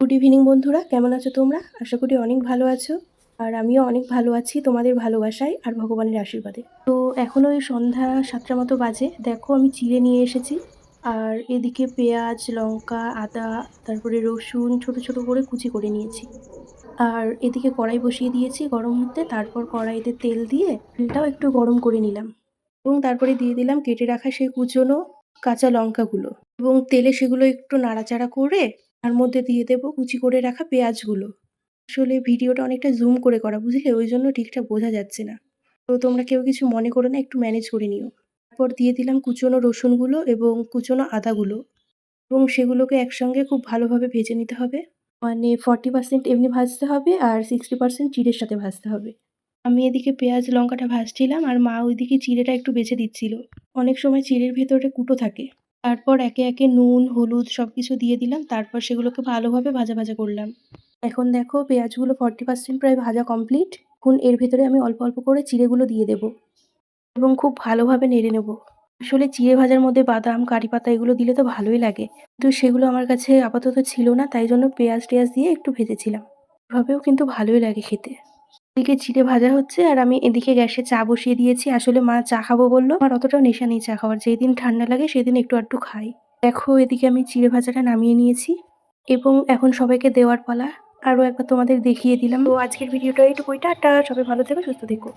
Good evening বন্ধুরা। কেমন আছো তোমরা? আশা করি অনেক ভালো আছো। আর আমিও অনেক ভালো আছি তোমাদের ভালোবাসায় আর ভগবানের আশীর্বাদে। তো এখন ওই সন্ধ্যা সাতটা মতো বাজে। দেখো, আমি চিড়ে নিয়ে এসেছি। আর এদিকে পেঁয়াজ, লঙ্কা, আদা, তারপরে রসুন ছোট ছোট করে কুচি করে নিয়েছি। আর এদিকে কড়াই বসিয়ে দিয়েছি গরম হতে। তারপর কড়াইতে তেল দিয়ে তেলটাও একটু গরম করে নিলাম। এবং তারপরে দিয়ে দিলাম কেটে রাখা সেই কুচনো কাঁচা লঙ্কাগুলো। এবং তেলে সেগুলো একটু নাড়াচাড়া করে তার মধ্যে দিয়ে দেবো কুচি করে রাখা পেঁয়াজগুলো। আসলে ভিডিওটা অনেকটা জুম করে করা, বুঝলে? ওই জন্য ঠিকঠাক বোঝা যাচ্ছে না। তো তোমরা কেউ কিছু মনে করে না, একটু ম্যানেজ করে নিও। তারপর দিয়ে দিলাম কুচনো রসুনগুলো এবং কুচনো আদাগুলো। এবং সেগুলোকে একসঙ্গে খুব ভালোভাবে ভেজে নিতে হবে। মানে ফর্টি পার্সেন্ট এমনি ভাজতে হবে আর সিক্সটি পার্সেন্ট চিড়ের সাথে ভাজতে হবে। আমি এদিকে পেঁয়াজ, লঙ্কাটা ভাজছিলাম আর মা ওইদিকে চিড়েটা একটু বেছে দিচ্ছিল। অনেক সময় চিড়ের ভেতরে কুটো থাকে। তারপর একে একে নুন, হলুদ সব কিছু দিয়ে দিলাম। তারপর সেগুলোকে ভালোভাবে ভাজা ভাজা করলাম। এখন দেখো পেঁয়াজগুলো ফর্টি পার্সেন্ট প্রায় ভাজা কমপ্লিট এখন এর ভেতরে আমি অল্প অল্প করে চিড়েগুলো দিয়ে দেব এবং খুব ভালোভাবে নেড়ে নেব। আসলে চিড়ে ভাজার মধ্যে বাদাম, কারি পাতা এগুলো দিলে তো ভালোই লাগে। কিন্তু সেগুলো আমার কাছে আপাতত ছিল না, তাই জন্য পেঁয়াজ টেয়াজ দিয়ে একটু ভেজেছিলাম। এভাবেও কিন্তু ভালোই লাগে খেতে। এদিকে চিড়ে ভাজা হচ্ছে আর আমি এদিকে গ্যাসে চা বসিয়ে দিয়েছি। আসলে মা চা খাব বলল। আমার অতটাও নেশা নেই চা খাওয়ার। যেদিন ঠান্ডা লাগে সেদিন একটু আধটু খাই। দেখো, এদিকে আমি চিড়ে ভাজাটা নামিয়ে নিয়েছি এবং এখন সবাইকে দেওয়ার পালা। আরও একবার তোমাদের দেখিয়ে দিলাম। তো আজকের ভিডিওটা এইটুকুই। টাটা। সবাই ভালো থেকো, সুস্থ থেকো।